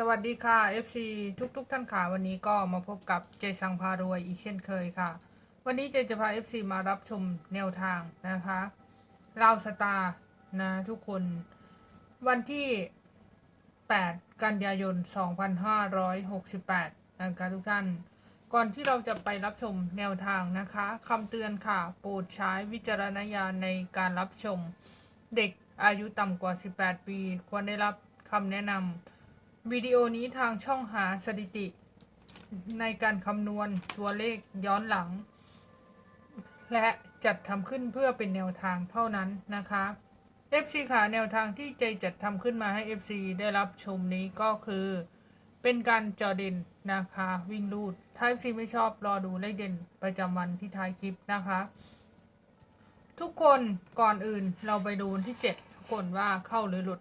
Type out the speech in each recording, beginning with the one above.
สวัสดีค่ะ FC ทุกๆท่านค่ะวันนี้ก็มาพบกับเจสังพารวยอีกเช่นเคยค่ะ วันนี้เจจะพา FC มารับชมแนวทางนะคะราวสตาร์นะทุกคนวันที่ 8 กันยายน 2568นะคะทุกท่าน ก่อนที่เราจะไปรับชมแนวทางนะคะคำเตือนค่ะ โปรดใช้วิจารณญาณในการรับชม เด็กอายุต่ำกว่า 18 ปี ควรได้รับคำแนะนำ วิดีโอนี้ทางช่องหาสถิติ ในการคำนวณตัวเลขย้อนหลัง และจัดทำขึ้นเพื่อเป็นแนวทางเท่านั้นนะคะ FC ค่ะแนวทางที่ใจจัดทำขึ้นมาให้ FC ได้รับชมนี้ก็คือ เป็นการจอเด่นนะคะ วิ่งรูดถ้า FC ไม่ชอบรอดูเลขเด่นประจำวันที่ท้ายคลิปนะคะ ทุกคนก่อนอื่นเราไปดูที่ 7 ทุกคนว่าเข้าหรือหลุด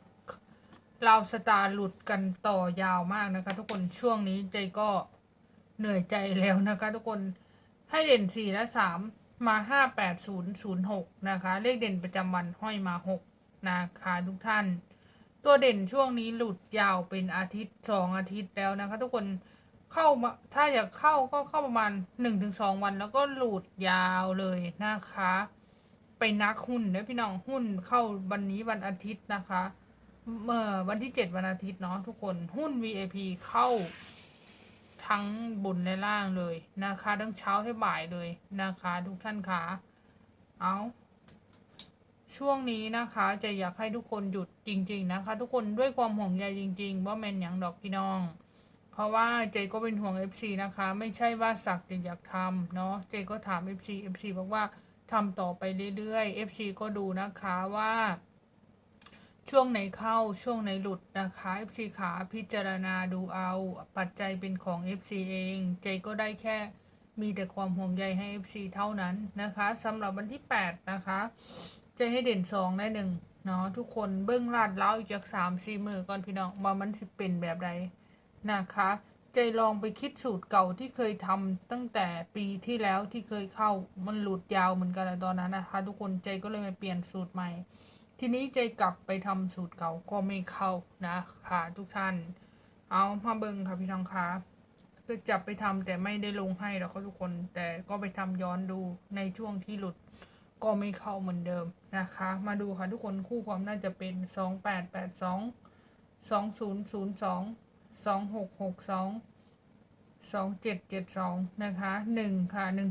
เราสตาร์หลุดกันต่อยาวมากนะคะ ทุกคนช่วงนี้ใจก็เหนื่อยใจแล้วนะคะ ทุกคนให้เด่น4และ3มมา5 8 0 0 6นย์ศูนย์หกนะคะ เลขเด่นประจำวันห้อยมา6นะคะทุกท่าน ตัวเด่นช่วงนี้หลุดยาวเป็นอาทิตย์สองอาทิตย์แล้วนะคะ ทุกคนเข้ามาถ้าอยากเข้าก็เข้าประมาณ1-2วันแล้วก็หลุดยาวเลยนะคะ ไปนักหุ้นนะพี่น้องหุ้นเข้าวันนี้วันอาทิตย์นะคะ เมื่อวันที่ 7 วันอาทิตย์เนาะทุกคนหุ้น VIP เข้าทั้งบนและล่างเลยนะคะทั้งเช้าทั้บ่ายเลยนะคะ ทุกท่านคะเอาช่วงนี้นะคะจะอยากให้ทุกคนหยุดจริง ๆ นะคะ ทุกคนด้วยความห่วงใยจริง ๆ ว่าแมนหยังดอกพี่น้อง เพราะว่าเจก็เป็นห่วง FC นะคะ ไม่ใช่ว่าสักแต่อยากทำเนาะเจก็ถาม FC FC บอกว่าทำต่อไปเรื่อยๆ FC ก็ดูนะคะว่า ช่วงไหนเข้าช่วงไหนหลุดนะคะ FC ขาพิจารณาดูเอา ปัจจัยเป็นของ FC เอง เจก็ได้แค่มีแต่ความห่วงใยให้ FC เท่านั้นนะคะสำหรับวันที่ 8 นะคะจะให้เด่น 2 ได้หนึ่งเนาะทุกคนเบิ้องลาดเล้าอีกจาก3 4มือก่อนพี่น้องว่ามันสิเป็นแบบใดนะคะ ใจลองไปคิดสูตรเก่าที่เคยทำตั้งแต่ปีที่แล้วที่เคยเข้ามันหลุดยาวเหมือนกันเลยตอนนั้นนะคะ ทุกคนใจก็เลยมาเปลี่ยนสูตรใหม่ ทีนี้ใจกลับไปทำสูตรเก่าก็ไม่เข้านะคะทุกท่าน เอามาเบิงค่ะพี่น้องคะคือจับไปทำแต่ไม่ได้ลงให้หรอกค่ะทุกคน แต่ก็ไปทำย้อนดูในช่วงที่หลุดก็ไม่เข้าเหมือนเดิมนะคะ มาดูค่ะทุกคนคู่ความน่าจะเป็นสองแปดแปดสองสองศูนย์ศูนย์สองสองหกหกสองสองเจ็ดเจ็ดสองนะคะหนึ่งค่ะหนึ่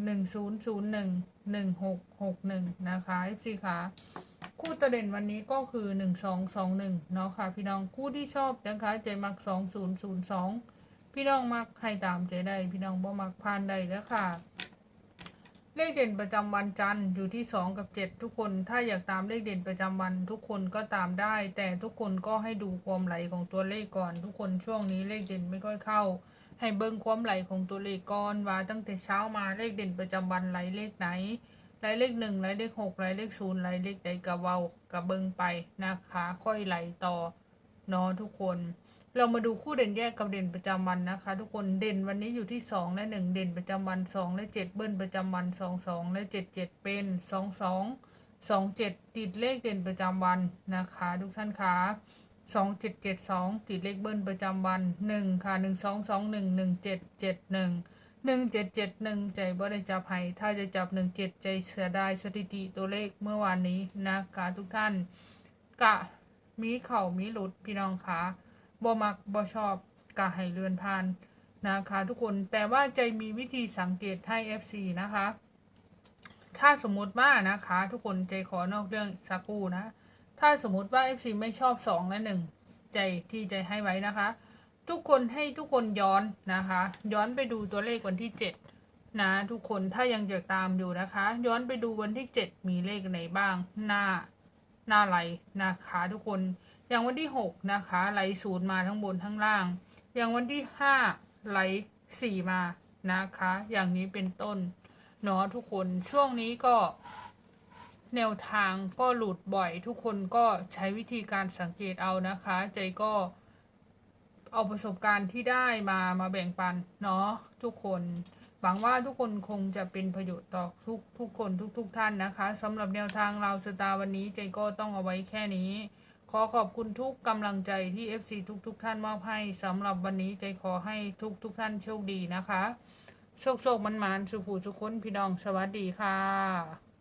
งสองสองหนึ่งศูนย์ศูนย์หนึ่งหนึ่งหกหกหนึ่งนะคะพี่ค่ะคู่ตัวเด่นวันนี้ก็คือหนึ่งสองสองหนึ่งเนาะค่ะ พี่น้องคู่ที่ชอบนะคะใจมักสองศูนย์ศูนย์สองพี่น้องมักให้ตามใจได้ พี่น้องบ่มักพานได้แล้วค่ะ เลขเด่นประจำวันจันทร์อยู่ที่ 2 กับ 7 ทุกคนถ้าอยากตามเลขเด่นประจำวันทุกคนก็ตามได้ แต่ทุกคนก็ให้ดูความไหลของตัวเลขก่อน ทุกคนช่วงนี้เลขเด่นไม่ค่อยเข้า ให้เบิ่งความไหลของตัวเลขก่อนว่าตั้งแต่เช้ามาเลขเด่นประจำวันไหลเลขไหนไหลเลขหนึ่งไหลเลขหกไหลเลขศูนย์ไหลเลขใดกะเวากะเบิ่งไปนะคะค่อยไหลต่อเนาะทุกคน เรามาดูคู่เด่นแยกกับเด่นประจำวันนะคะ ทุกคนเด่นวันนี้อยู่ที่2และ1เด่นประจำวัน2และ7เบิ้ลประจำวัน2 2และ7 7เป็น2 2 2 7ติดเลขเด่นประจำวันนะคะ ทุกท่านคะ 2 7 7 2ติดเลขเบิ้ลประจำวัน1ค่ะ1 2 2 1 1 7 7 1 1 7 7 1ใจบ่ได้จับให้ถ้าจะจับ1 7ใจเสียดายสถิติตัวเลขเมื่อวานนี้นะคะทุกท่านกะมีเข่ามีหลุดพี่น้องคะบ่มักบ่ชอบกะให้เลือนผ่านนะคะทุกคนแต่ว่าใจมีวิธีสังเกตให้ FC นะคะ ถ้าสมมติว่านะคะ ทุกคนใจขอนอกเรื่องสักครู่นะ ถ้าสมมติว่า FC ไม่ชอบ 2 และ 1 ใจที่ใจให้ไว้นะคะ ทุกคนให้ทุกคนย้อนนะคะ ย้อนไปดูตัวเลขวันที่ 7 นะทุกคนถ้ายังจะตามอยู่นะคะ ย้อนไปดูวันที่ 7 มีเลขไหนบ้าง หน้าหน้าไหลนะคะทุกคนอย่างวันที่ 6 นะคะไหลศูนย์มาทั้งบนทั้งล่าง อย่างวันที่ 5 ไหลสี่มานะคะ อย่างนี้เป็นต้นเนาะทุกคนช่วงนี้ก็ แนวทางก็หลุดบ่อย ทุกคนก็ใช้วิธีการสังเกตเอานะคะ ใจก็เอาประสบการณ์ที่ได้มามาแบ่งปันเนาะทุกคนหวังว่าทุกคนคงจะเป็นประโยชน์ต่อทุกทุกคนทุกทุกท่านนะคะสำหรับแนวทางเราสตาร์วันนี้ใจก็ต้องเอาไว้แค่นี้ ขอขอบคุณทุกกำลังใจที่ FC ทุกทุกท่านมอบให้สำหรับวันนี้ใจขอให้ทุกทุกท่านโชคดีนะคะ โชคโชคมันมานสุขูสุขคนพี่น้องสวัสดีค่ะ